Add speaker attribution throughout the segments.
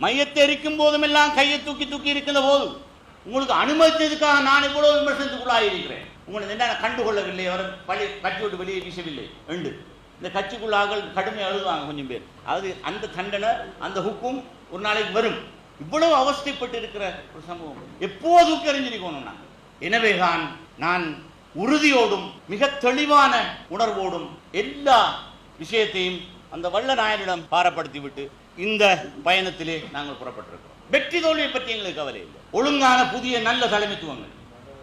Speaker 1: மையத்தை எரிக்கும் போதுமெல்லாம் கையை தூக்கி தூக்கி இருக்கிற போது உங்களுக்கு அனுமதித்ததுக்காக நான் இவ்வளவு விமர்சனத்துக்குள்ளாயிருக்கிறேன் உங்களுக்கு என்ன கண்டுகொள்ளவில்லை? அவர் பள்ளி கட்சி விட்டு வெளியே வீசவில்லை. ரெண்டு. இந்த கட்சிக்குள்ளாக கடுமை அழுதுவாங்க கொஞ்சம் பேர். அது அந்த தண்டனை அந்த ஹுக்கும் ஒரு நாளைக்கு வரும். இவ்வளவு அவஸ்தைப்பட்டு இருக்கிற ஒரு சம்பவம். எப்போது எறிஞ்சிருக்கணும் நான் எனவேதான் நான் உறுதியோடும் மிக தெளிவான உணர்வோடும் எல்லா விஷயத்தையும் அந்த வல்ல நாயனிடம் பாரப்படுத்தி விட்டு இந்த பயணத்திலே நாங்கள் புறப்பட்டிருக்கிறோம். வெற்றி தோல்வியை பற்றி எங்களுக்கு கவலை இல்லை. ஒழுங்கான புதிய நல்ல தலைமைத்துவங்கள்.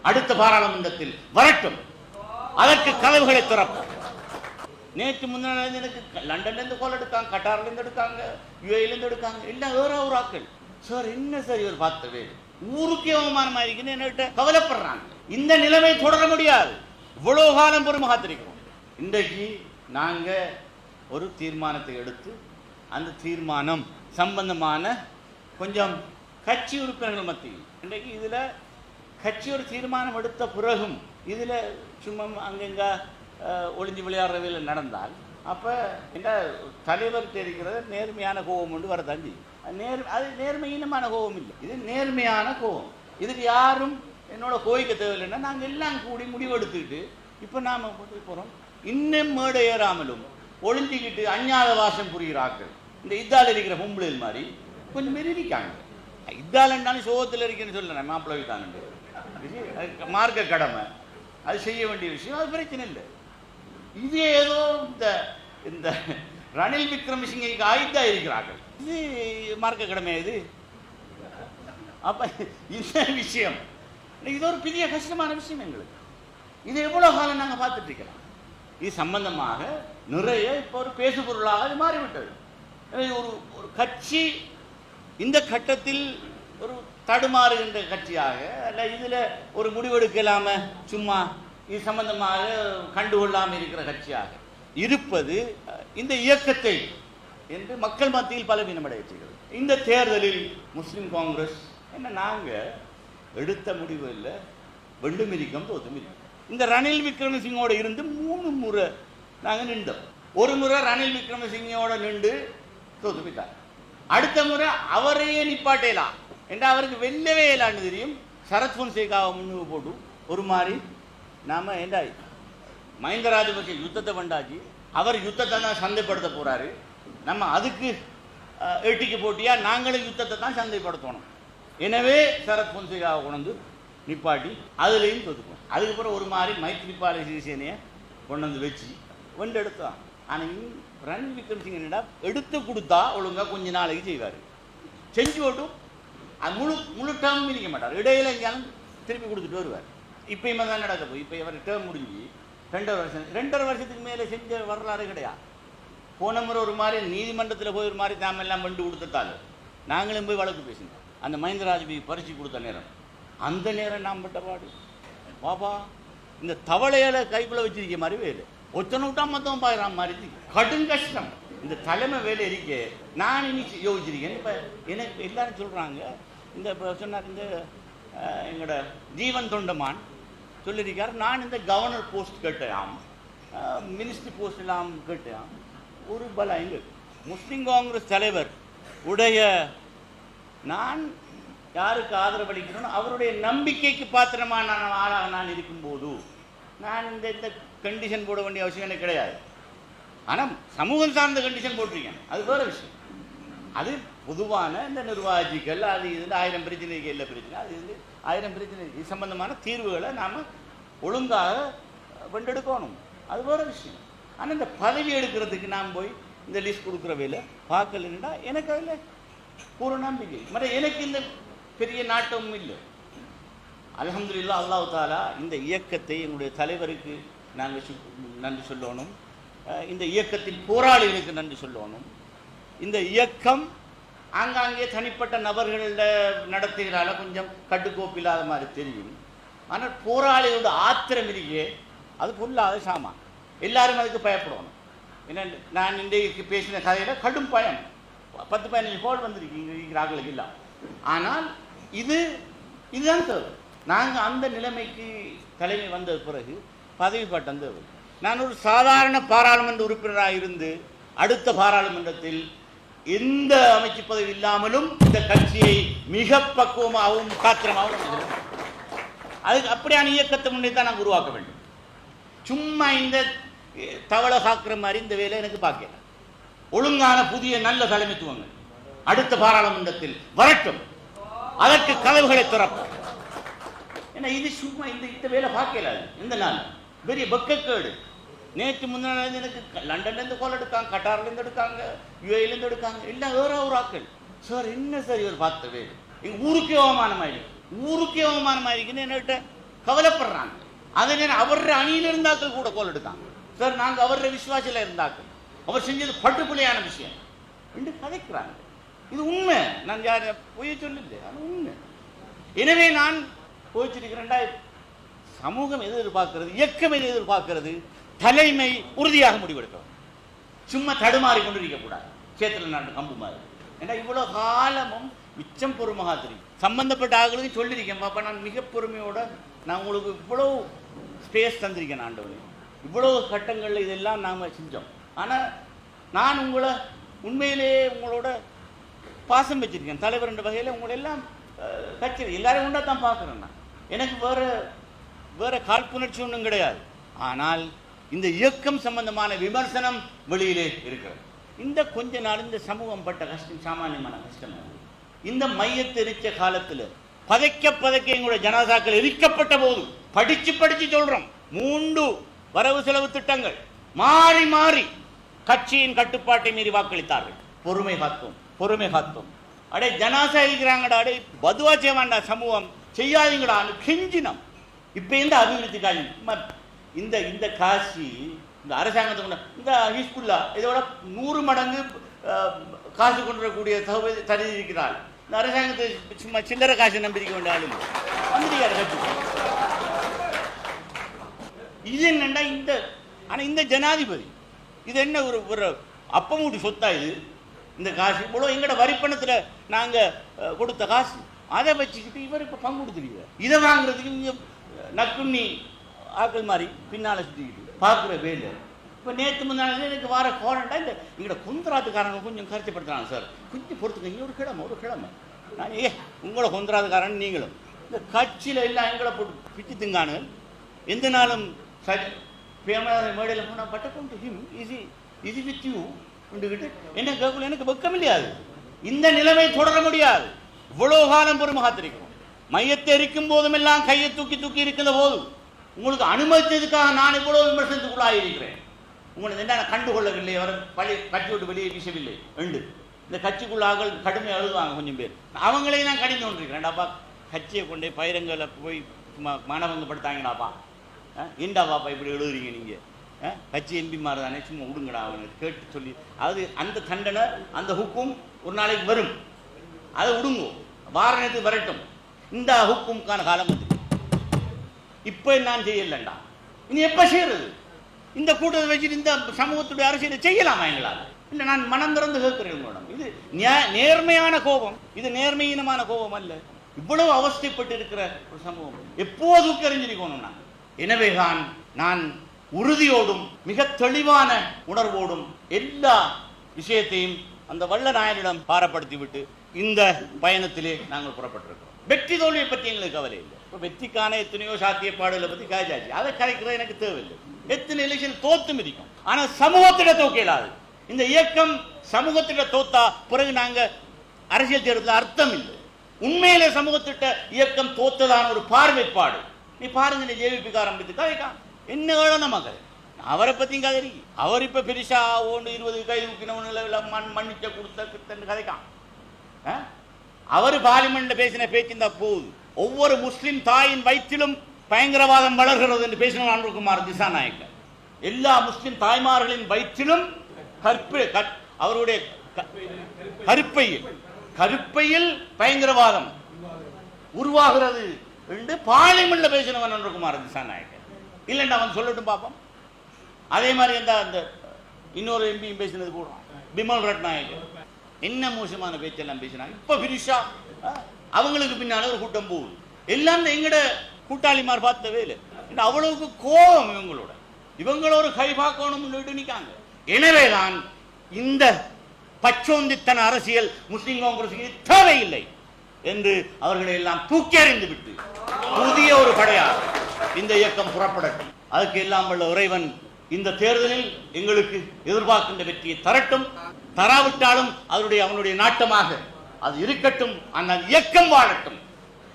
Speaker 1: அடுத்த பாராளுமன்றத்தில் வரட்டும். அதற்கு கதவுகளை திறப்போம். நேற்று முந்தின எனக்கு லண்டன்ல இருந்து கோல் எடுக்காங்க கட்டார்ல இருந்து எடுக்காங்க யுஏல இருந்து எடுக்காங்க எல்லாம் வேற ஒரு ஆக்கள். சார் என்ன சார் இவர் பார்த்தவே ஊருக்கே அவமானமா இருக்குன்னு என்கிட்ட கவலைப்படுறாங்க. இந்த நிலைமை தொடர முடியாது. இவ்வளவு காலம் பொறுமை காத்திருக்கிறோம். இன்றைக்கு நாங்க ஒரு தீர்மானத்தை எடுத்து அந்த தீர்மானம் சம்பந்தமான கொஞ்சம் கட்சி உறுப்பினர்கள் மத்தியில். இன்றைக்கு இதில் கட்சி ஒரு தீர்மானம் எடுத்த பிறகும் இதில் சும்மா அங்கங்க ஒளிஞ்சு விளையாடுறதில் நடந்தால் அப்போ என்ன தலைவர்கிட்ட இருக்கிறது நேர்மையான கோபம் ஒன்று வரதான் செய்யும் அது நேர் அது நேர்மையினமான கோபம் இல்லை. இது நேர்மையான கோபம். இதுக்கு யாரும் என்னோட கோயிக்க தேவையில்லைன்னா நாங்கள் எல்லாம் கூடி முடிவெடுத்துக்கிட்டு இப்போ நாம் போகிறோம் இன்னும் மேடை ஏறாமலும் ஒளிஞ்சிக்கிட்டு அஞ்ஞாத வாசம் புரிகிறார்கள். இந்த இத்தால் இருக்கிற பொம்பளைகள் மாதிரி கொஞ்சம் பேர் இருக்காங்க இத்தாலன்னாலும் சோகத்தில் இருக்குன்னு சொல்லலை மாப்பிள்ளை வைத்தானுண்டு அது மார்க்க கடமை. அது செய்ய வேண்டிய விஷயம் அது பிரச்சனை இல்லை. இது ஏதோ இந்த இந்த ரணில் விக்ரமசிங்கைக்கு ஆயுத்தா இருக்கிறார்கள். இது மார்க்க கடமை இது. அப்ப இந்த விஷயம். இது ஒரு பெரிய கஷ்டமான விஷயம் எங்களுக்கு. இது எவ்வளோ காலம் நாங்க பார்த்துட்டு இருக்கிறோம்? இது சம்பந்தமாக நிறைய இப்போ ஒரு பேசு பொருளாக அது மாறிவிட்டது. எனவே ஒரு ஒரு கட்சி இந்த கட்டத்தில் ஒரு தடுமாறுகின்ற கட்சியாக அல்ல இதுல ஒரு முடிவெடுக்கலாம சும்மா இது சம்பந்தமாக கண்டுகொள்ளாமல் இருக்கிற கட்சியாக இருப்பது இந்த இயக்கத்தை என்று மக்கள் மத்தியில் பலவீனமடைய செய்கிறது. இந்த தேர்தலில் முஸ்லிம் காங்கிரஸ் என்ன நாங்க எடுத்த முடிவு இல்லை வெண்டுமிரிக்கம் தோத்துமிரிக்கம் இந்த ரணில் விக்ரமசிங்கோட இருந்து மூணு முறை நாங்க நின்றோம். ஒரு முறை ரணில் விக்ரமசிங்கோட நின்று தோத்துமிட்டார் அடுத்த முறை அவரையே நிப்பாட்டேலாம் என்றா அவருக்கு வெல்லவே இல்லான்னு தெரியும். சரத் பொன்சேகாவை முன்னுக்கு போட்டு ஒரு மாதிரி நாம ஏண்டா மஹிந்த ராஜபக்சே யுத்தத்தை பண்ணாச்சு அவர் யுத்தத்தை தான் சந்தைப்படுத்த போறாரு. நம்ம அதுக்கு எட்டிக்கு போட்டியா? நாங்களும் யுத்தத்தை தான் சந்தைப்படுத்தணும். எனவே சரத் பொன்சேகாவை கொண்டு நிப்பாட்டி அதுலேயும் தொதுக்கும் அதுக்கப்புறம் ஒரு மாதிரி மைத்ரிபால சிறிசேனையை கொண்டு வந்து வச்சு வெண்டு எடுத்தான் ஆனால் ரன் விக்ரம்சிங் என்னடா எடுத்து கொடுத்தா ஒழுங்கா கொஞ்ச நாளைக்கு செய்வார். செஞ்சு போட்டும். அது முழு முழு டேர்ம் இருக்க மாட்டார். இடையில எங்கேயாலும் திருப்பி கொடுத்துட்டு வருவார். இப்பயுமே தான் நடக்க போய் இப்போ இவர் டேர்ம் முடிஞ்சு ரெண்டரை வருஷம் ரெண்டரை வருஷத்துக்கு மேலே செஞ்ச வரலாறு கிடையாது போன முறை ஒரு மாதிரி நீதிமன்றத்தில் போய் ஒரு மாதிரி தாமெல்லாம் வண்டு கொடுத்துட்டாரு நாங்களும் போய் வழக்கு பேசினோம். அந்த மஹிந்த ராஜபி பறிச்சு கொடுத்த நேரம். அந்த நேரம் நாம் பட்ட பாடு. பாபா இந்த தவளையில கைப்பில் வச்சிருக்க மாதிரி வேலை. ஒத்தனை விட்டா மொத்தம் பாயிரம் மாதிரி கடும் கஷ்டம். இந்த தலைமை வேலை இருக்கே. நான் இனி யோசிச்சிருக்கேன். இப்போ எனக்கு எல்லாரும் சொல்கிறாங்க இந்த இப்போ சொன்னார் இந்த எங்களோட ஜீவன் தொண்டமான் சொல்லியிருக்கார். நான் இந்த கவர்னர் போஸ்ட் கேட்டேன். மினிஸ்ட்ரி போஸ்ட் எல்லாம் கேட்டேன். ஒரு பல இல்லை முஸ்லீம் காங்கிரஸ் தலைவர் உடைய நான் யாருக்கு ஆதரவளிக்கிறேனோ அவருடைய நம்பிக்கைக்கு பாத்திரமான நான் ஆளாக நான் இருக்கும்போது நான் இந்த இந்த கண்டிஷன் போட வேண்டிய அவசியம் எனக்கு கிடையாது. ஆனால் சமூகம் சார்ந்த கண்டிஷன் போட்டிருக்கேன். அது வேறு விஷயம். அது பொதுவான இந்த நிர்வாகிகள் அது இது ஆயிரம் பிரச்சனைக்கு இல்லை பிரச்சனை அது இது ஆயிரம் பிரச்சனை இது சம்பந்தமான தீர்வுகளை நாம் ஒழுங்காக வெண்டெடுக்கணும் அது வேறு விஷயம். ஆனால் இந்த பதவி எடுக்கிறதுக்கு நாம் போய் இந்த லிஸ்ட் கொடுக்குற வேலை பார்க்கலன்னா எனக்கு அதில் பூர்ண நம்பிக்கை. மற்ற எனக்கு இந்த பெரிய நாட்டமும் இல்லை. அலமதுல்லா அல்லாஹ் தாலா இந்த இயக்கத்தை என்னுடைய தலைவருக்கு நாங்கள் நன்றி சொல்லணும். இந்த இயக்கத்தின் போராளிகளுக்கு நன்றி சொல்லணும். இந்த இயக்கம் ஆங்காங்கே தனிப்பட்ட நபர்கள நடத்துகிறால கொஞ்சம் கட்டுக்கோப்பு இல்லாத மாதிரி தெரியும். ஆனால் போராளிகளோட ஆத்திரம் இருக்கே அது பொல்லாத சாமான். எல்லாரும் அதுக்கு பயப்படணும். ஏன்னா நான் இன்றைக்கு பேசின கதையில் கடும் பயம் பத்து பதினஞ்சு கோல் வந்திருக்கீங்க இருக்கிறார்களுக்கு இல்லை ஆனால் இது இதுதான் தேவை. நாங்கள் அந்த நிலைமைக்கு தலைமை வந்த பிறகு பதவி பட்டம் தேவை. நான் ஒரு சாதாரண பாராளுமன்ற உறுப்பினராக இருந்து அடுத்த பாராளுமன்றத்தில் எந்த அமைச்சு பதவி இல்லாமலும் இந்த கட்சியை மிக பக்குவமாகவும் காத்திரமாகவும் அதுக்கு அப்படியான இயக்கத்தை முன்னே தான் நாங்கள் உருவாக்க வேண்டும். சும்மா இந்த தவளை காக்குற மாதிரி இந்த வேலை எனக்கு பார்க்கல ஒழுங்கான புதிய நல்ல தலைமைத்துவங்கள் அடுத்த பாராளுமன்றத்தில் வரட்டும். அதற்கு கதவுகளை திறப்போம். ஏன்னா இது சும்மா இந்த இந்த வேலை பார்க்கல இந்த நாள். பெரிய பக்கக்கேடு நேற்று முன்னாள் எனக்கு லண்டன்லேருந்து லண்டன்ல இருந்து கோல் எடுக்காங்க கட்டார்ல இருந்து எடுக்காங்க யுஏல இருந்து எடுக்காங்க எல்லாம் வேற ஒரு ஆக்கள். சார் என்ன சார் இவர் பார்த்த வேலை எங்க ஊருக்கே அவமானமாயிருக்கு ஊருக்கே அவமானமாயிருக்குன்னு என்கிட்ட கவலைப்படுறாங்க. அதே நேரம் அவர அணியில இருந்தாக்கள் கூட கோல் எடுக்காங்க சார் நாங்க அவர விசுவாசில இருந்தாக்கள் அவர் செஞ்சது பட்டுப்பிள்ளையான விஷயம். என்று கதைக்கிறாங்க. இது உண்மை. நான் யார் பொய்ய சொல்லல அது உண்மை. எனவே நான் போயிச்சிருக்கிறேன்டா சமூகம் எது எதிர்பார்க்கிறது? இயக்கம் எது எதிர்பார்க்கிறது? தலைமை உறுதியாக முடிவெடுக்கணும். சும்மா தடுமாறி கொண்டு இருக்கக்கூடாது சேத்துல நாட்டு கம்பு மாதிரி. ஏன்னா இவ்வளோ காலமும் மிச்சம் பொறுமையாக தெரியும் சம்பந்தப்பட்ட ஆளுக்கு சொல்லியிருக்கேன். பாப்பா நான் மிக பொறுமையோட நான் உங்களுக்கு இவ்வளோ ஸ்பேஸ் தந்திருக்கேன் ஆண்டவனே. இவ்வளோ கட்டங்களில் இதெல்லாம் நாம் செஞ்சோம். ஆனால் நான் உங்களை உண்மையிலேயே உங்களோட பாசம் வச்சிருக்கேன். தலைவர் என்ற வகையில் உங்களை எல்லாம் கட்சி எல்லாரும் உண்டா தான் பார்க்குறேன் நான். எனக்கு வேற வேற காழ்ப்புணர்ச்சி ஒன்றும் கிடையாது. ஆனால் இந்த இயக்கம் சம்பந்தமான விமர்சனம் வெளியிலே இருக்கிறது. இந்த கொஞ்ச நாள் இந்த சமூகம் பட்ட கஷ்டம் சாமானியமான கஷ்டம் இந்த மையத்தை எரிச்ச காலத்தில் பதைக்க பதைக்க எங்களுடைய ஜனாதாக்கள் எரிக்கப்பட்ட போது படிச்சு படிச்சு சொல்றோம். மூன்று வரவு செலவு திட்டங்கள். மாறி மாறி கட்சியின் கட்டுப்பாட்டை மீறி வாக்களித்தார்கள். பொறுமை காத்தோம் பொறுமை காத்தோம். அடே ஜனாசா இருக்கிறாங்கடா அடே பதுவா செய்வாண்டா சமூகம். செய்யாதீங்கடான்னு கெஞ்சினம். இப்ப இந்த அபிவிருத்தி காய் இந்த இந்த காசி இந்த அரசாங்கத்தை கொண்ட இந்த ஹிஸ்புல்லா இதோட நூறு மடங்கு அஹ், காசு கொண்டு வரக்கூடிய தகவல் தருதி இருக்கிறாள். இந்த அரசாங்கத்தை சும்மா சில்லறை காசு நம்பிக்கை வேண்டிய ஆளு இல்லை. கட்சி? இது என்னண்டா இந்த ஆனால் இந்த ஜனாதிபதி? இது என்ன ஒரு ஒரு அப்பமூட்டி சொத்தா இது? இந்த காசு இவ்வளோ எங்களோட வரிப்பணத்தில் நாங்கள் கொடுத்த காசு. அதை வச்சுக்கிட்டு இவர் இப்போ பங்கு கொடுத்துருக்கார் இதை வாங்குறதுக்கு இங்கே நக்குண்ணி ஆக்கள் மாதிரி பின்னால் சுற்றிக்கிட்டு பார்க்குற வேலை. இப்போ நேற்று முன்னாடி எனக்கு வார கோரண்டா இந்த எங்களோட குந்தராத்துக்காரங்க கொஞ்சம் கருத்துப்படுத்துறாங்க சார். கொஞ்சம் பொறுத்துக்கங்க. ஒரு கிழமை ஒரு கிழமை. நான் ஏ உங்களை குந்தராத்துக்காரன் நீங்களும். இந்த கட்சியில் எல்லாம் எங்களை போட்டு பிச்சு திங்கானு எந்த நாளும் சரி மேடையில் போனால் பட்ட கொண்டு ஹிம் இசி இது வித் யூ என்ன கேட்கல எனக்கு வெக்கம் இல்லையாது இந்த நிலைமை தொடர முடியாது. இவ்வளவு காலம் பொறுமை மையத்தை எரிக்கும் போதுமெல்லாம் கையை தூக்கி தூக்கி இருக்கிற போது உங்களுக்கு அனுமதித்ததுக்காக நான் இவ்வளவு விமர்சனத்துக்குள்ளாயிருக்கிறேன் உங்களுக்கு என்ன கண்டுகொள்ளவில்லை. அவர் பள்ளி கட்சி விட்டு வெளியே வீசவில்லை. ரெண்டு இந்த கட்சிக்குள்ளாக கடுமை அழுதுவாங்க கொஞ்சம் பேர். அவங்களையும் நான் கடிந்து கொண்டிருக்கிறேன்டாப்பா கட்சியை கொண்டே பயிரங்களை போய் சும்மா மானவங்கப்படுத்தாங்கடாப்பா ஏண்டாப்பாப்பா இப்படி எழுதுறீங்க நீங்கள் கட்சி எம்பி மாதிரி தானே சும்மா விடுங்கடா அவனுக்கு கேட்டு சொல்லி. அதாவது அந்த தண்டனை அந்த ஹுக்கும் ஒரு நாளைக்கு வரும். அதை விடுங்கோ. வார நேரத்துக்கு வரட்டும். இந்த ஹுக்கும்கான காலம் வந்து. இப்போ நான் செய்யலண்டா. இனி எப்போ செய்யறது? இந்த கூட்டத்தை வச்சுட்டு இந்த சமூகத்துடைய அரசியலை செய்யலாமா எங்களால்? இல்லை நான் மனம் திறந்து கேட்கிறேன் மேடம். இது நியா- நேர்மையான கோபம். இது நேர்மையினமான கோபம் அல்ல. இவ்வளவு அவஸ்தைப்பட்டு இருக்கிற ஒரு சமூகம். எப்போது உட்கறிஞ்சிருக்கணும் நான் எனவேதான் நான் உறுதியோடும் மிக தெளிவான உணர்வோடும் எல்லா விஷயத்தையும் அந்த வல்ல நாயனிடம் பாரப்படுத்திவிட்டு இந்த பயணத்திலே நாங்கள் புறப்பட்டிருக்கிறோம். வெற்றி தோல்வியை பற்றி எங்களுக்கு கவலை இல்லை. இப்போ வெற்றிக்கான எத்தனையோ சாத்தியப்பாடுகளை பற்றி காய்ச்சாச்சு அதை கரைக்கிறது எனக்கு தேவையில்லை. எத்தனை எலெக்ஷன் தோத்து மிதிக்கும். ஆனால் சமூகத்திட தோக்க இயலாது. இந்த இயக்கம் சமூகத்திட தோத்தா பிறகு நாங்க அரசியல் தேர்தலில் அர்த்தம் இல்லை. உண்மையிலே சமூகத்திட்ட இயக்கம் தோத்ததான ஒரு பார்வைப்பாடு. நீ பாருங்க நீ ஜேவிபிக்கு ஆரம்பித்து கதைக்கான் என்ன வேணும் கதை அவரை பத்தியும் கதறி. அவர் இப்ப பெருசா ஒன்று இருபது கை தூக்கினவனுல மண் மன்னிச்ச கொடுத்த கிட்டன்னு கதைக்கான். அவர் பார்லிமெண்ட்ல பேசின பேச்சு தான் போகுது. ஒவ்வொரு முஸ்லிம் தாயின் வயிற்றிலும் பயங்கரவாதம் வளர்கிறது என்று பேசின அன்புகுமார் திசாநாயக்கர். எல்லா முஸ்லிம் தாய்மார்களின் வயிற்றிலும் கற்பு கற்- அவருடைய க- கருப்பையில் கருப்பையில் பயங்கரவாதம் உருவாகிறது என்று பார்லிமெண்ட்ல பேசினவன் அன்புகுமார் திசாநாயக்கர். இல்லைண்டா அவன் சொல்லட்டும் பார்ப்போம் அதே மாதிரி இந்த அந்த இன்னொரு எம்பியும் பேசினது கூட. பிமல் ரட்நாயக். என்ன மோசமான பேச்செல்லாம் பேசினாங்க. இப்போ பிரிஷா அவங்களுக்கு பின்னால ஒரு கூட்டம் போகுது. எல்லாம் எங்கட கூட்டாளிமார் பார்த்த இல்லை அவ்வளவுக்கு கோபம் இவங்களோட. இவங்கள ஒரு கை பார்க்கணும் எனவே எனவேதான் இந்த பச்சோந்தித்தன அரசியல் முஸ்லிம் காங்கிரசுக்கு தேவையில்லை என்று அவர்களை எல்லாம் தூக்கி எறிந்து விட்டு புதிய ஒரு படையாக இந்த இயக்கம் புறப்படட்டும். அதுக்கு எல்லாம் உள்ள இறைவன் இந்த தேர்தலில் எங்களுக்கு எதிர்பார்க்கின்ற வெற்றியை தரட்டும். தராவிட்டாலும் அதனுடைய அவனுடைய நாட்டமாக அது இருக்கட்டும். ஆனால் இயக்கம் வாழட்டும்.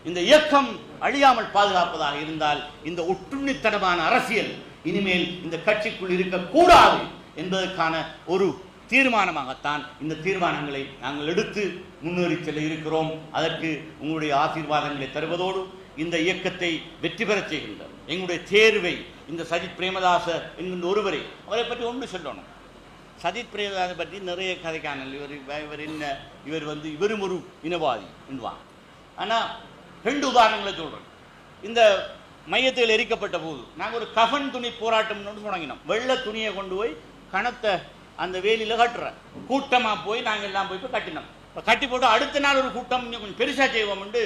Speaker 1: இந்த இயக்கம் அழியாமல் பாதுகாப்பதாக இருந்தால் இந்த ஒட்டுண்ணித்தனமான அரசியல் இனிமேல் இந்த கட்சிக்குள் இருக்கக்கூடாது என்பதற்கான ஒரு தீர்மானமாகத்தான் இந்த தீர்மானங்களை நாங்கள் எடுத்து முன்னேறி செல்ல இருக்கிறோம். அதற்கு உங்களுடைய ஆசீர்வாதங்களை தருவதோடு இந்த இயக்கத்தை வெற்றி பெறச் செய்கின்றார். எங்களுடைய தேர்வை இந்த சஜித் பிரேமதாசர் என்கின்ற ஒருவரை அவரை பற்றி ஒன்று சொல்லணும். சஜித் பிரேமதாசை பற்றி நிறைய கதைக்கானல். இவர் இவர் என்ன? இவர் வந்து இவரும் ஒரு இனவாதி என்பான் ஆனால் ரெண்டு உதாரணங்களை சொல்கிறேன் இந்த மையத்தில் எரிக்கப்பட்ட போது நாங்கள் ஒரு கஃன் துணி போராட்டம்னு தொடங்கினோம். வெள்ளை துணியை கொண்டு போய் கணத்தை அந்த வேலியில் கட்டுறேன் கூட்டமாக போய் நாங்கள் எல்லாம் போய் போய் கட்டினோம். இப்போ கட்டி போட்டு அடுத்த நாள் ஒரு கூட்டம் இன்னும் கொஞ்சம் பெருசாக செய்வோம்ண்டு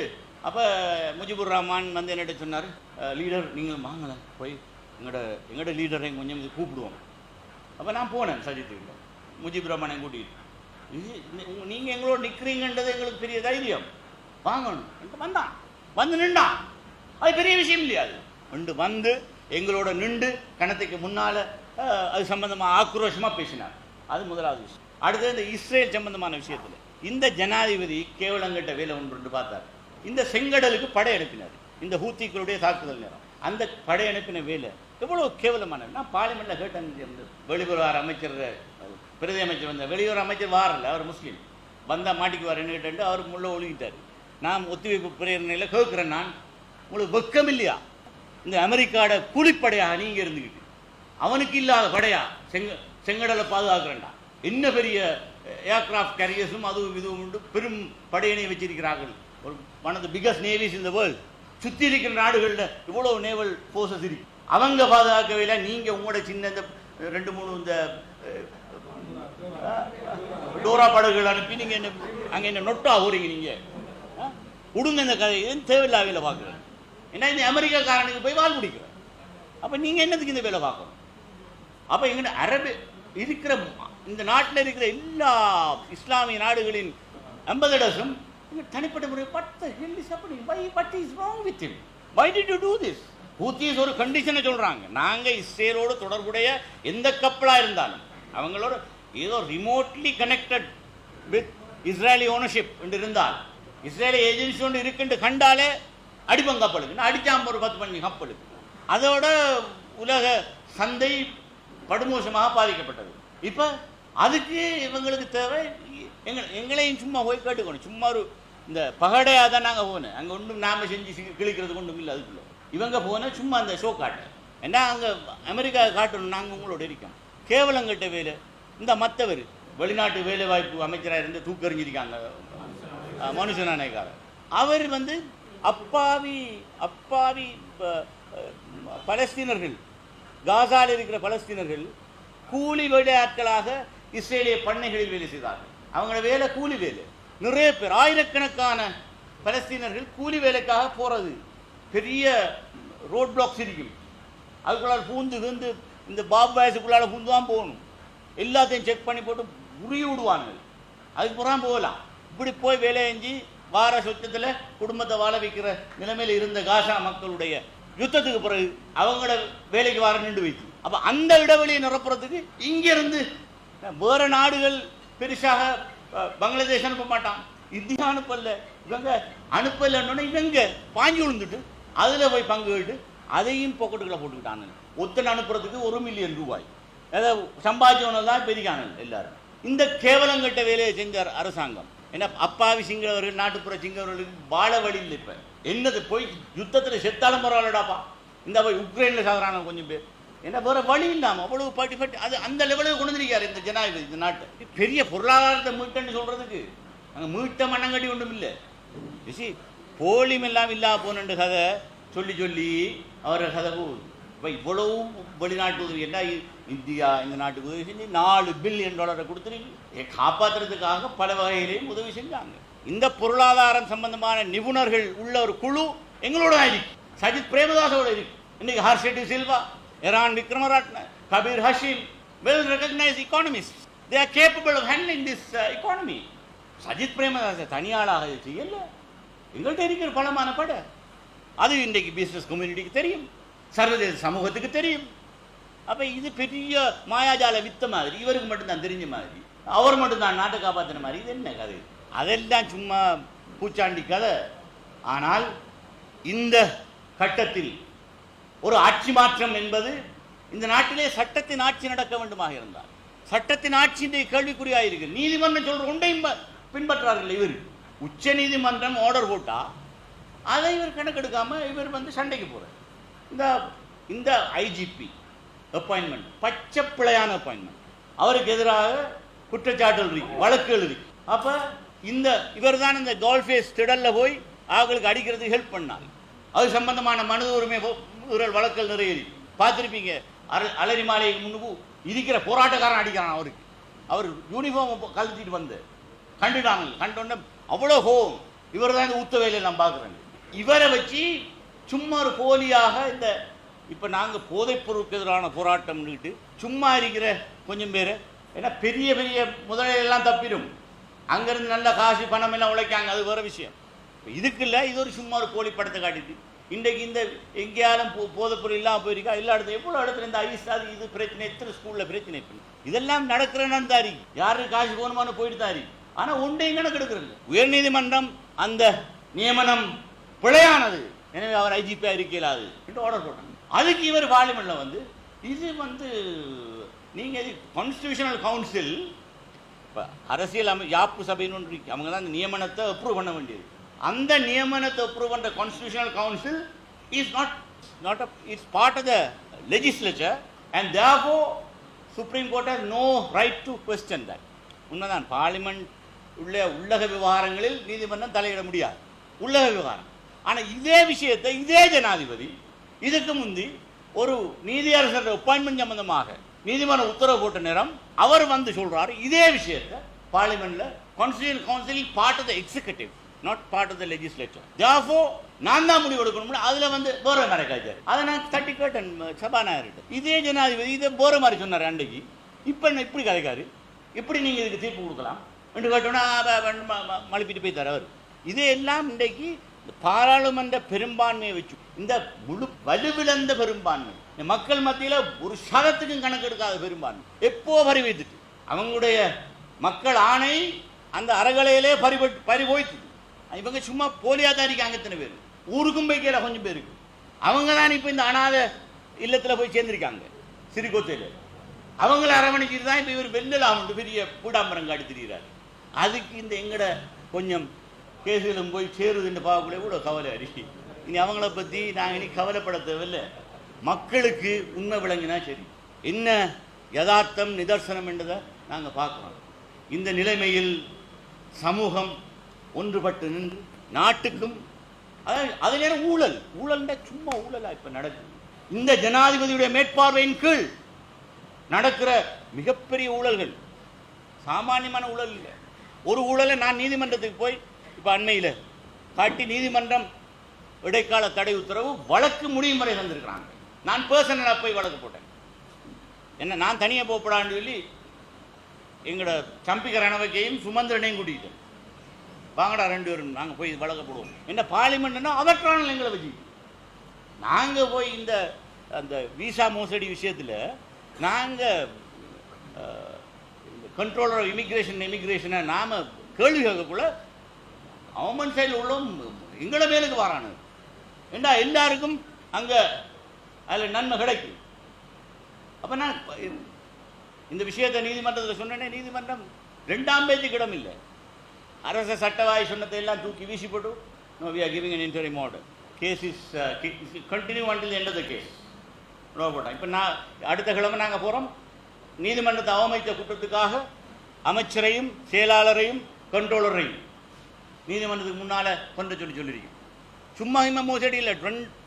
Speaker 1: அப்போ முஜிபுர் ரஹ்மான் வந்து என்னட்ட சொன்னார் லீடர் நீங்கள் வாங்கலை போய் எங்களோட எங்களோட லீடரை கொஞ்சம் கூப்பிடுவோம். அப்போ நான் போனேன் சஜித்துக்கிட்ட. முஜிபுர் ரஹ்மானை கூட்டிகிட்டு இது நீங்கள் எங்களோட நிற்கிறீங்கன்றது எங்களுக்கு பெரிய தைரியம். வாங்கணும். வந்தான். வந்து நின்றான். அது பெரிய விஷயம் இல்லையா அது? வந்து வந்து எங்களோட நின்று கணத்துக்கு முன்னால் அது சம்பந்தமாக ஆக்ரோஷமா பேசினார். அது முதலாவது விஷயம். அடுத்தது இந்த இஸ்ரேல் சம்பந்தமான விஷயத்துல. இந்த ஜனாதிபதி கேவலங்கிட்ட வேலை ஒன்று ஒன்று பார்த்தார். இந்த செங்கடலுக்கு படை அனுப்பினார். இந்த ஹூத்திக்களுடைய தாக்குதல் நேரம். அந்த படை அனுப்பின வேலை எவ்வளோ கேவலமான நான் பார்லிமெண்ட்டில் கேட்டேன் இந்த வெளியுறவு அமைச்சர் பிரதி அமைச்சர் வந்த வெளியுறவு அமைச்சர் வாரல அவர் முஸ்லீம். வந்தா மாட்டிக்குவார் கேட்டு அவர் முள்ள ஒழுகிட்டார் நான் ஒத்திவைப்பு பிரேரணையில் கேட்குறேன் நான் உங்களுக்கு வெக்கம் இல்லையா? இந்த அமெரிக்காட கூலிப்படையாக நீங்கள் இருந்துக்கிட்டு அவனுக்கு இல்லாத படையா? செங்க செங்கடலை பாதுகாக்கிறேன்டா. என்ன பெரிய eh, ஏர்கிராஃப்ட் கேரியர்ஸும் அதுவும் இதுவும் உண்டு. பெரும் படையினை வச்சிருக்கிறார்கள். One of the biggest navies இந்த வேர்ல்டு சுற்றி இருக்கிற நாடுகளில் இவ்வளவு நேவல் ஃபோர்ஸஸ் இருக்கு. அவங்க பாதுகாக்கவே இல்லை நீங்க உங்களோட சின்ன இந்த ரெண்டு மூணு இந்த டோரா படகுகள் அனுப்பி நீங்க என்ன அங்க என்ன நொட்டா போறீங்க நீங்க? ஆ? விடுங்க இந்த கதை இது தேவையில்லாத வேலை பார்க்குறேன். ஏன்னா இந்த அமெரிக்காக்காரனுக்கு போய் வால் பிடிக்கிறேன் அப்ப நீங்க என்னத்துக்கு இந்த வேலை பார்க்கணும்? அப்ப எங்க அரபு இருக்கிற இந்த நாட்டில் இருக்கிற எல்லா இஸ்லாமிய நாடுகளின் அம்பதடர்ஸும் தனிப்பட்ட முறை பட்ட hell is happening why what is wrong with him why did you do this Houthis ஒரு கண்டிஷனை சொல்றாங்க. நாங்கள் இஸ்ரேலோடு தொடர்புடைய எந்த கப்பலா இருந்தாலும் அவங்களோட ஏதோ remotely connected with Israeli ownership என்று இருந்தால் இஸ்ரேலி ஏஜென்சி ஒன்று இருக்குன்னு கண்டாலே அடிப்பங்க கப்பலுக்கு அடிச்சாம ஒரு பத்து பண்ணி கப்பலுக்கு அதோட உலக சந்தை படுமோசமாக பாதிக்கப்பட்டது. இப்போ அதுக்கு இவங்களுக்கு தேவை எங்களை எங்களையும் சும்மா போய் கேட்டுக்கணும். சும்மா ஒரு இந்த பகடையாக தான் நாங்கள் போனேன் அங்கே ஒன்றும் நாம செஞ்சு கிழிக்கிறது ஒன்றும் இல்லை அதுக்குள்ள. இவங்க போனால் சும்மா அந்த ஷோ காட்டு ஏன்னா அங்கே அமெரிக்கா காட்டணும் நாங்கள் உங்களோட இருக்கோம். கேவலங்கிட்ட வேலை. இந்த மற்றவர் வெளிநாட்டு வேலை வாய்ப்பு அமைச்சராக இருந்து தூக்கறிஞ்சிருக்காங்க. அஹ், மனுஷன் அவர் வந்து அப்பாவி அப்பாவி பலஸ்தீனர்கள். காசாவில் இருக்கிற பலஸ்தீனர்கள் கூலி வேலை ஆட்களாக இஸ்ரேலிய பண்ணைகளில் வேலை செய்தார்கள். அவங்களோட வேலை கூலி வேலை. நிறைய பேர் ஆயிரக்கணக்கான பலஸ்தீனர்கள் கூலி வேலைக்காக போகிறது பெரிய ரோட் பிளாக்ஸ் இருக்கும். அதுக்குள்ளால் பூந்து வந்து இந்த பாப் வயசுக்குள்ளால் பூந்து தான் போகணும். எல்லாத்தையும் செக் பண்ணி போட்டு உருகி விடுவாங்க அதுக்கு புறம் போகலாம். இப்படி போய் வேலை செஞ்சு வார சொத்தத்தில் குடும்பத்தை வாழ வைக்கிற நிலைமையில் இருந்த காசா மக்களுடைய யுத்தத்துக்கு பிறகு அவங்கள வேலைக்கு வர நின்று வைத்து. அப்போ அந்த இடைவெளியை நிரப்புறதுக்கு இங்கிருந்து வேறு நாடுகள் பெருசாக பங்களாதேஷ் அனுப்ப மாட்டான். இந்தியா அனுப்பல. இவங்க அனுப்பலன்னு இவங்க பாஞ்சு விழுந்துட்டு அதில் போய் பங்குகிட்டு அதையும் பொக்கெட்டுக்குள்ள போட்டுக்கிட்டாங்க ஒத்தனை அனுப்புறதுக்கு ஒரு மில்லியன் ரூபாய். ஏதாவது சம்பாதிச்சவன தான் பெருகானு எல்லாரும். இந்த கேவலங்கட்ட வேலையை செஞ்ச அரசாங்கம். ஏன்னா அப்பாவி சிங்களவர்கள் நாட்டுப்புற சிங்களவர்களுக்கு வாழ வழி இல்லை இப்போ. என்னது போய் யுத்தத்தில் செத்தாலும் பரவாயில்லடாப்பா. இந்த போய் உக்ரைனில் சாகுறாங்க கொஞ்சம் பேர். ஏன்னா வேற வழி இல்லாம அவ்வளவு பாட்டி பட்டி அது அந்த லெவலுக்கு கொண்டு வந்திருக்காரு இந்த ஜனாதிபதி இந்த நாட்டை. பெரிய பொருளாதாரத்தை மீட்டன்னு சொல்றதுக்கு. அங்க மீட்ட மண்ணங்கட்டி ஒன்றும் இல்லை. ரிஷி போலியும் எல்லாம் இல்லா போனண்டு கதை சொல்லி சொல்லி அவரை கதை போகுது. இப்போ இவ்வளவு வெளிநாட்டு உதவி என்ன இந்தியா இந்த நாட்டுக்கு உதவி செஞ்சு நாலு பில்லியன் டாலரை கொடுத்துருக்கு காப்பாற்றுறதுக்காக பல வகையிலையும் உதவி செஞ்சாங்க. இந்த பொருளாதாரம் சம்பந்தமான நிபுணர்கள் உள்ள ஒரு குழு எங்களோட தான் இருக்கு. சஜித் பிரேமதாசோட இருக்கு. இன்னைக்கு ஹர்ஷெட்டி Silva Eran விக்ரமராட்ன Kabir Hashim well recognized economists. They capable of handling this uh, economy. Sajith Premadasa தனியாளாக இது செய்யல எங்கள்கிட்ட இருக்கிற பலமான பட. அது இன்றைக்கு பிஸ்னஸ் கம்யூனிட்டிக்கு தெரியும். சர்வதேச சமூகத்துக்கு தெரியும். அப்ப இது பெரிய மாயாஜால வித்த மாதிரி இவருக்கு மட்டும்தான் தெரிஞ்ச மாதிரி அவர் மட்டும்தான் நாட்டை காப்பாற்றின மாதிரி இது என்ன கதை? அதெல்லாம் சும்மா பூச்சாண்டி கதை. ஆனால் இந்த கட்டத்தில் ஒரு ஆட்சி மாற்றம் என்பது இந்த நாட்டிலே சட்டத்தின் ஆட்சி நடக்க வேண்டுமாக இருந்தால். சட்டத்தின் ஆட்சி இன்றைய கேள்விக்குறியாயிருக்கு நீதிமன்றம் சொல்ற ஒன்றையும் பின்பற்றார்கள் இவர். உச்ச நீதிமன்றம் ஆர்டர் போட்டா அதை இவர் கணக்கெடுக்காம இவர் வந்து சண்டைக்கு போறார். இந்த இந்த ஐஜிபி அப்பாயின்மெண்ட் பச்சை பிழையான அப்பாயின்மெண்ட் அவருக்கு எதிராக குற்றச்சாட்டுகள் இருக்கு வழக்குகள் இருக்கு. அப்ப இந்த இவர் தான் இந்த கோல்ஃபேஸ் திடல்ல போய் அவங்களுக்கு அடிக்கிறதுக்கு ஹெல்ப் பண்ணார். அது சம்பந்தமான மனித உரிமை போ- வழக்கல் நிறைய இருக்கு. பார்த்திருப்பீங்க. அலரி மாலைக்கு முன்பு இருக்கிற போராட்டக்காரன் அடிக்கிறான் அவருக்கு அவர் யூனிஃபார்ம் கழுத்திட்டு வந்து. கண்டுட்டாங்க. கண்டோன்னே அவ்வளோ ஹோம் இவர் தான் இந்த ஊத்த வேலையை நான் பார்க்குறேன். இவரை வச்சு சும்மா ஒரு போலியாக இந்த இப்போ நாங்கள் போதைப் பொருளுக்கு எதிரான போராட்டம்னுக்கிட்டு சும்மா இருக்கிற கொஞ்சம் பேர் ஏன்னா பெரிய பெரிய முதலையெல்லாம் தப்பிடும். அங்கேருந்து நல்ல காசு பணம் எல்லாம் உழைக்காங்க. அது வேறு விஷயம். இதுக்கு இல்லை இது ஒரு சும்மா ஒரு போலி படத்தை காட்டிட்டு. இன்றைக்கு இந்த எங்கேயாலும் போ போதைப்பொருள் இல்லாமல் போயிருக்கா? எல்லா இடத்துல எவ்வளோ இடத்துல இந்த ஐஸ் அது இது பிரச்சனை எத்தனை ஸ்கூலில் பிரச்சனை இப்போ இதெல்லாம் நடக்கிறேன்னு தாரி யாருக்கு காசு போகணுமான்னு போயிட்டு தாரி ஆனால் ஒன்றையும் கணக்கு எடுக்கிறது உயர்நீதிமன்றம் அந்த நியமனம் பிழையானது. எனவே அவர் ஐஜிபி இருக்கலாது என்று ஆர்டர் போட்டாங்க. அதுக்கு இவர் பார்லிமெண்ட்டில் வந்து இது வந்து நீங்க இது கான்ஸ்டியூஷனல் கவுன்சில் இப்போ அரசியல் அமை யாப்பு சபைன்னு ஒன்று அவங்க தான் அந்த நியமனத்தை அப்ரூவ் பண்ண வேண்டியது. அந்த நியமனத்தை அப்ரூவ் பண்ணுற constitutional council is not not a it's part of the legislature and தேவோ supreme court has no right to question that உண்மைதான் பார்லிமெண்ட் உள்ள உள்ளக விவகாரங்களில் நீதிமன்றம் தலையிட முடியாது. உள்ளக விவகாரம். ஆனால் இதே விஷயத்தை இதே ஜனாதிபதி இதுக்கு முந்தி ஒரு நீதியரசர் அப்பாயின்மெண்ட் சம்பந்தமாக நீதிமன்ற உத்தரவு போட்ட நேரம் அவர் வந்து சொல்கிறார் இதே விஷயத்தை பார்லிமெண்ட்டில் constitution council part of the executive not part of the legislature ஜாஃபோ நான் தான் முடிவு எடுக்கணும்னு அதுல வந்து போற மாதிரி காய்ச்சாரு. அதை நான் தட்டி கேட்டேன் சபாநாயகர்கிட்ட. இதே ஜனாதிபதி இதை போற மாதிரி சொன்னார் அன்றைக்கு. இப்போ என்ன இப்படி கதைக்காரு? இப்படி நீங்க இதுக்கு தீர்ப்பு கொடுக்கலாம் என்று கேட்டோன்னா மழுப்பிட்டு போய் அவர். இதையெல்லாம் இன்றைக்கு இந்த பாராளுமன்ற பெரும்பான்மையை வச்சு இந்த முழு வலுவிழந்த பெரும்பான்மை. இந்த மக்கள் மத்தியில ஒரு சதத்துக்கும் கணக்கு எடுக்காத பெரும்பான்மை. எப்போ பறி வைத்துட்டு அவங்களுடைய மக்கள் ஆணை அந்த அறகலையிலே பறிபட்டு பரிவோய்த்துது இவங்க சும்மா போலியா தான் இருக்காங்க இத்தனை பேர். ஊருக்கும் போய் கீழே கொஞ்சம் பேருக்கு அவங்க தான் இப்போ இந்த அனாதை இல்லத்துல போய் சேர்ந்திருக்காங்க. சிறுகோத்தையில் அவங்கள அரவணைச்சிட்டு தான் இப்போ இவர் உண்டு பெரிய கூடாம்பரம் காட்டி அதுக்கு இந்த எங்கட கொஞ்சம் கேசுகளும் போய் சேருதுன்னு பார்க்கக்குள்ளே கூட கவலை அரிசி இனி அவங்கள பற்றி நாங்கள் இனி கவலைப்பட தேவையில்லை. மக்களுக்கு உண்மை விளங்கினா சரி. என்ன யதார்த்தம் நிதர்சனம் என்றதை நாங்கள் பார்க்குறோம் இந்த நிலைமையில் சமூகம் ஒன்றுபட்டு நின்று நாட்டுக்கும் அதாவது அது நேரம் ஊழல் ஊழல்ன்ற சும்மா ஊழலா இப்ப நடக்குது. இந்த ஜனாதிபதியுடைய மேற்பார்வையின் கீழ் நடக்கிற மிகப்பெரிய ஊழல்கள் சாமானியமான ஊழல் இல்லை. ஒரு ஊழலை நான் நீதிமன்றத்துக்கு போய் இப்போ அண்மையில் காட்டி நீதிமன்றம் இடைக்கால தடை உத்தரவு வழக்கு முடியும் வரை தந்திருக்கிறாங்க. நான் பர்சனலாக போய் வழக்கு போட்டேன். என்ன நான் தனியாக போகப்படான்னு சொல்லி எங்களோட சம்பிக்க ரணவக்கையும் சுமந்திரனையும் கூட்டிக்கிட்டேன். வாங்கடா ரெண்டு பேரும் நாங்கள் போய் வழக்க போடுவோம். என்ன பார்லிமெண்ட்னா அவற்றான எங்களை வச்சு. நாங்கள் போய் இந்த அந்த விசா மோசடி விஷயத்தில் நாங்கள் கண்ட்ரோலர் ஆஃப் இமிக்ரேஷன் இமிக்ரேஷனை நாம் கேள்வி கேட்கக்குள்ள அவமன் சைடில் உள்ளவும் எங்களை மேலுக்கு வரானு. ஏண்டா எல்லாருக்கும் அங்கே அதில் நன்மை கிடைக்கும். அப்போ நான் இந்த விஷயத்தை நீதிமன்றத்தில் சொன்னேன்னே நீதிமன்றம் ரெண்டாம் பேச்சுக்கு இடம் இல்லை அரச சட்டவாய் சொன்னதை எல்லாம் தூக்கி வீசி போட்டு no we are giving an interim order case is continue until end the case no போட்டோம் இப்போ நான் அடுத்த கிழமை நாங்கள் போகிறோம் நீதிமன்றத்தை அவமதித்த குற்றத்துக்காக அமைச்சரையும் செயலாளரையும் கண்ட்ரோலரையும் நீதிமன்றத்துக்கு முன்னால் கொண்டு சொல்லி சொல்லியிருக்கோம் சும்மா இம்மா மோசடி இல்லை.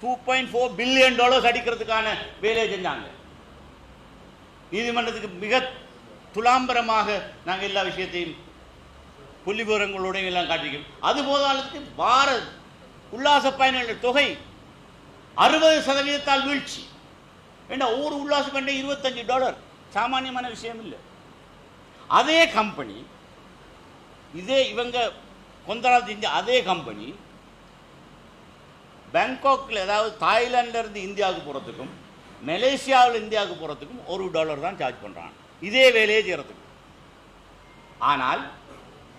Speaker 1: Two point four billion dollars அடிக்கிறதுக்கான வேலையை செஞ்சாங்க. நீதிமன்றத்துக்கு மிக துலாம்பரமாக நாங்கள் எல்லா விஷயத்தையும் புள்ளி விவரங்களோட எல்லாம் காட்டிக்கும். அது போதாலுக்கு வார உல்லாச பயணிகள் தொகை அறுபது சதவீதத்தால் வீழ்ச்சி. ஏண்டா ஒவ்வொரு உல்லாச பயணம் இருபத்தஞ்சு டாலர்? சாமானியமான விஷயம் இல்லை. அதே கம்பெனி இதே இவங்க கொந்தரா செஞ்ச அதே கம்பெனி பேங்காக்ல அதாவது தாய்லாந்துல இருந்து இந்தியாவுக்கு போகிறதுக்கும் மலேசியாவில் இந்தியாவுக்கு போகிறதுக்கும் ஒரு டாலர் தான் சார்ஜ் பண்ணுறான் இதே வேலையை செய்கிறதுக்கு ஆனால்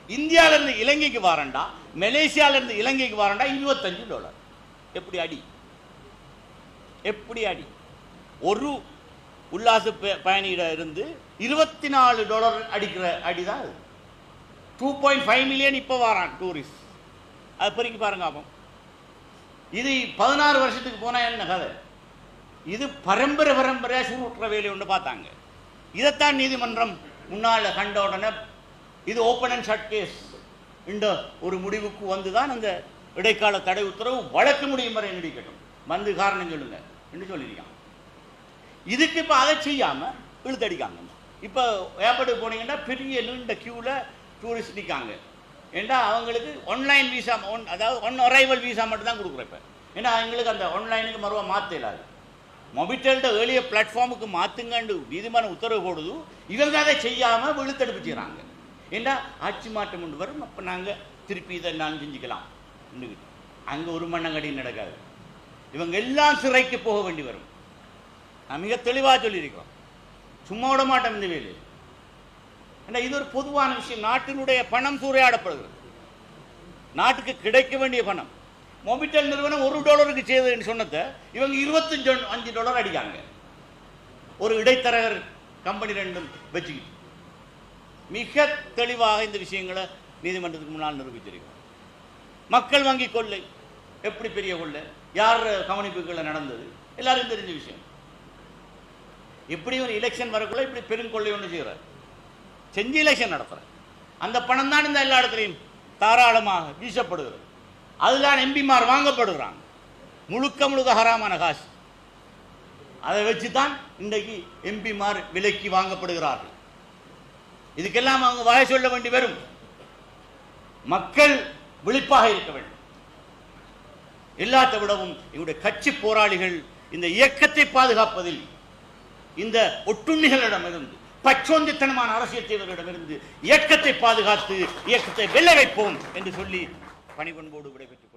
Speaker 1: இந்தியால இருந்து இலங்கைக்கு வரண்டா மலேசியால இருந்து இலங்கைக்கு வரண்டா இருபத்தஞ்சு டாலர். எப்படி அடி? எப்படி அடி? ஒரு உல்லாச ப- பயணியிட இருந்து இருபத்தி நாலு டாலர் அடிக்கிற அடிதான் அது. டூ பாயிண்ட் ஃபைவ் மில்லியன் இப்போ வரான் டூரிஸ்ட் அது பெருக்கி பாருங்க அப்போ. இது பதினாறு வருஷத்துக்கு போனால் என்ன கதை? இது பரம்பரை பரம்பரையாக சுருட்டுற வேலை ஒன்று பார்த்தாங்க. இதைத்தான் நீதிமன்றம் முன்னால் கண்ட உடனே இது ஓப்பன் அண்ட் ஷட் கேஸ் இந்த ஒரு முடிவுக்கு வந்து தான் அந்த இடைக்கால தடை உத்தரவு வழக்கு முடியும் வரை நீடிக்கட்டும் வந்து காரணம் சொல்லுங்க என்று சொல்லியிருக்கான். இதுக்கு இப்போ அதை செய்யாமல் இழுத்தடிக்காங்க. இப்போ ஏர்போர்ட்டுக்கு போனீங்கன்னா பெரிய நீண்ட க்யூவில் டூரிஸ்ட் நிற்காங்க ஏண்டா அவங்களுக்கு ஆன்லைன் வீசா ஒன் அதாவது ஒன் அரைவல் வீசா மட்டும் தான் கொடுக்குறேன் இப்போ. ஏன்னா அவங்களுக்கு அந்த ஆன்லைனுக்கு மறுவா மாற்ற இல்லாது மொபிட்டல்ட ஏழிய பிளாட்ஃபார்முக்கு மாற்றுங்கன்னு நீதிமன்ற உத்தரவு போடுது. இவங்க அதை செய்யாமல் இழுத்தடுப்பு செய்கிறாங்க ஏண்டா ஆட்சி மாற்றம் கொண்டு வரும்? அப்போ நாங்கள் திருப்பி இதை நான் செஞ்சுக்கலாம். அங்கே ஒரு மண்ணங்கடி நடக்காது. இவங்க எல்லாம் சிறைக்கு போக வேண்டி வரும். நான் மிக தெளிவாக சொல்லியிருக்கிறோம். சும்மா விட மாட்டோம் இந்த வேலை. ஏன்னா இது ஒரு பொதுவான விஷயம். நாட்டினுடைய பணம் சூறையாடப்படுகிறது. நாட்டுக்கு கிடைக்க வேண்டிய பணம். மொபிட்டல் நிறுவனம் ஒரு டாலருக்கு செய்ததுன்னு சொன்னதை இவங்க இருபத்தஞ்சு அஞ்சு டாலர் அடிக்காங்க ஒரு இடைத்தரகர் கம்பெனி ரெண்டும் வச்சுக்கிட்டு. மிக தெளிவாக இந்த விஷயங்களை நீதிமன்றத்துக்கு முன்னால் நிரூபித்திருக்கிறோம் மக்கள் வங்கி கொள்ளை. எப்படி பெரிய கொள்ளை? யார் கவனிப்புகளில் நடந்தது? எல்லாருக்கும் தெரிஞ்ச விஷயம். எப்படி ஒரு எலெக்ஷன் வரக்குள்ள இப்படி பெருங்கொள்ளை ஒன்று செய்கிறார் செஞ்சு எலெக்ஷன் நடத்துகிறார் அந்த பணம் தான் இந்த எல்லா இடத்துலையும் தாராளமாக வீசப்படுகிறது. அதுதான் எம்பிமார் வாங்கப்படுகிறாங்க. முழுக்க முழுக்க ஹராமான காசு. அதை வச்சு தான் இன்றைக்கு எம்பிமார் விலைக்கு வாங்கப்படுகிறார்கள். இதுக்கெல்லாம் அவங்க வகை சொல்ல வேண்டி வரும். மக்கள் விழிப்பாக இருக்க வேண்டும். எல்லாத்தை விடவும் எங்களுடைய கட்சி போராளிகள் இந்த இயக்கத்தை பாதுகாப்பதில் இந்த ஒட்டுண்ணிகளிடமிருந்து பச்சோந்தித்தனமான அரசியல் தீவிரரிடமிருந்து இயக்கத்தை பாதுகாத்து இயக்கத்தை வெல்ல வைப்போம் என்று சொல்லி பணிபண்போடு விடைபெற்று